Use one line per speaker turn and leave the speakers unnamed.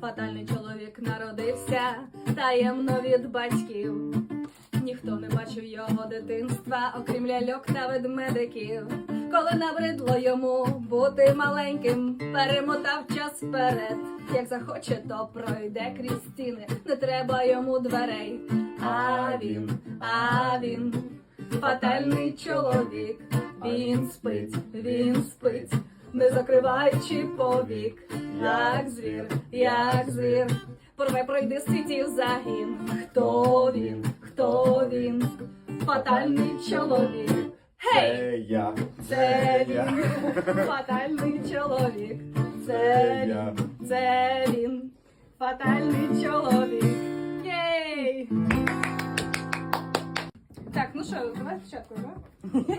Фатальний чоловік народився таємно від батьків. Ніхто не бачив його дитинства, окрім ляльок та ведмедиків. Коли набридло йому бути маленьким, перемотав час вперед. Як захоче, то пройде крізь стіни, не треба йому дверей. А він, а він, фатальний чоловік. Він спить, він спить, не закриваючи повік, як звір, як звір. Порве пройди світів загін. Хто він? Хто він? Фатальний чоловік. Гей!
Це я.
Це він, фатальний чоловік. Це
Це
він, це він, фатальний чоловік. Що, давай спочатку, да?